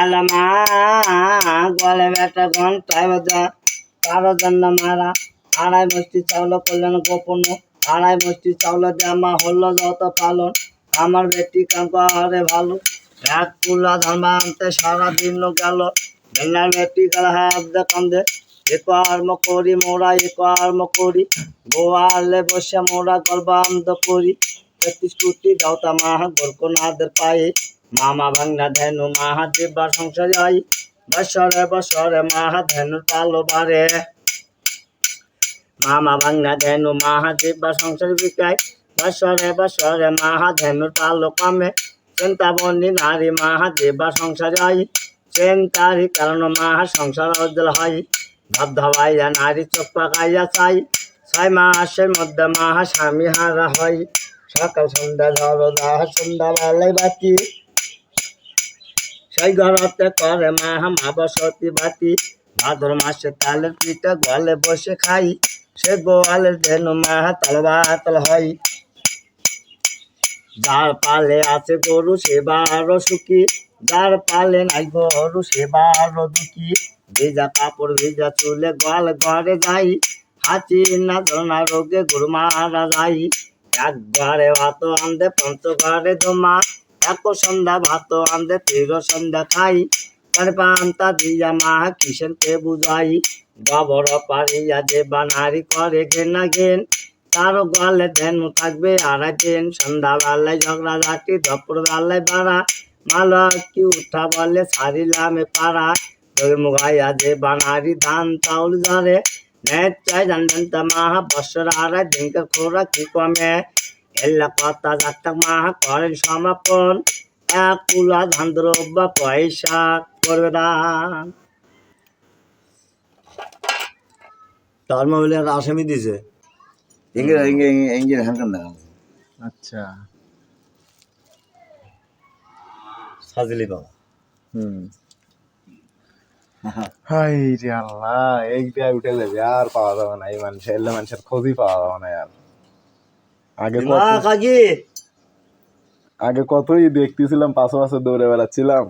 আলামা গলে বেটা ঘন্টায় বাজা। কারও জন্য মারা আড়াই মুষ্টি চাউল করলেন গোপন। আড়াই মুষ্টি চাউল জামা হলো যত পালন। আমার বেটি কাম ভালো। এক কুলা ধান আনতে সারা দিন গেল। বেলার বেটি গেল হাত দে কান্দে। এ কর্ম করি মোরা, এ কর্ম করি। গোয়ালে বসে মোরা গল্প আনন্দ করি। তেত্রিশ কোটি দাওতা মাহা গোরকনাথের পায়ে। মামা ভাঙ্গা ধেনু মাহা দেবার সংসারে আই। বছরে বছরে মাহা ধেনু পালো বারে। মামা ভাঙ্গা ধেনু মাহা দেবার সংসারে বিকায়। বছরে বছরে মাহা ধেনু পালো কমে। চিন্তা বন্দি নারী মাহা দেবার সংসারে আই। চিন্তারি কারণ মাহা সংসার অজ্জল হয়। ধব ধবাইয়া নারী চোখ পাকাইয়া চাই। ছয় মাসের মধ্যে মাহা স্বামী হারা হয়। সকাল সন্ধ্যা ধরো দাহ সন্ধ্যা বেলায় বাতি সেই ঘরতে করে মা বসতি বাতি। ভাদ্র মাসে তালের পিঠা গলে বসে খাই। সে গোয়ালের ধেনু মাহা তলবাতল হয়। যার পালে আছে গরু সে বারো সুখী। যার পালে নাই গরু সে বারো দুঃখী। ভেজা কাপড় ভেজা চুলে গল ঘরে যাই। হাঁচি না ধরনা রোগে গরু মারা যাই। এক ঘরে ভাত আনতে পঞ্চ ঘরে দমা এক সন্ধ্যা ভাত আনতে তীর সন্ধ্যা খাই। তার পান্তা দিয়া মা কিষেন কে বুঝাই গবর পারিয়া যে বানারি করে ঘেনা ঘেন। তার গলে দেন থাকবে আড়াই দিন সন্ধ্যা বেলায় ঝগড়া ঝাঁটি দপর বেলায় বাড়া। মালা কি উঠা বলে সারিলামে পাড়া। তোর মুগাইয়া যে বানারি ধান চাউল ধরে নেট চাই জানবেন তা মাহা বছর আড়াই দিনকে খোরা কি কমে। এল্লা কথা যাত্রা মাহা করেন সমাপন। এক কুলা ধান দ্রব্য পয়সা করবে দান। তার আসামি দিছে। ইংরেজ ইংরেজ ইংরেজ হ্যান্ডকাম না আচ্ছা। সাজিলি বাবা। হুম। হাই রে আল্লাহ এইটা উঠে যাবে আর পাওয়া যাবে না। এই মানুষের এলে মানুষের খোঁজই পাওয়া যাবে না আর। আগে কাকি আগে। কতই দেখতেছিলাম পাশে পাশে দৌড়ে বেড়াচ্ছিলাম।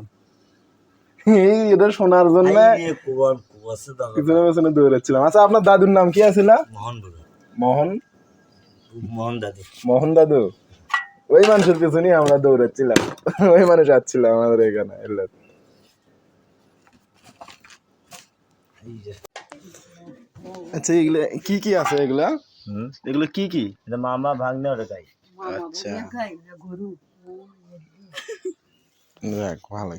এই এটা শোনার জন্য পিছনে পিছনে দৌড়াচ্ছিলাম। আচ্ছা আপনার দাদুর নাম কি আছিল? মোহন মোহন? মোহন দাদু। মোহন দাদু? ওই মানুষের পিছনেই আমরা দৌড়াচ্ছিলাম। ওই মানুষ আসছিল আমাদের এখানে এলে। আচ্ছা এগুলো কি কি আছে এগুলা? হুম? এগুলো কি কি? এটা মামা ভাগ্নে ওটা গাই আচ্ছা। যাক ভালো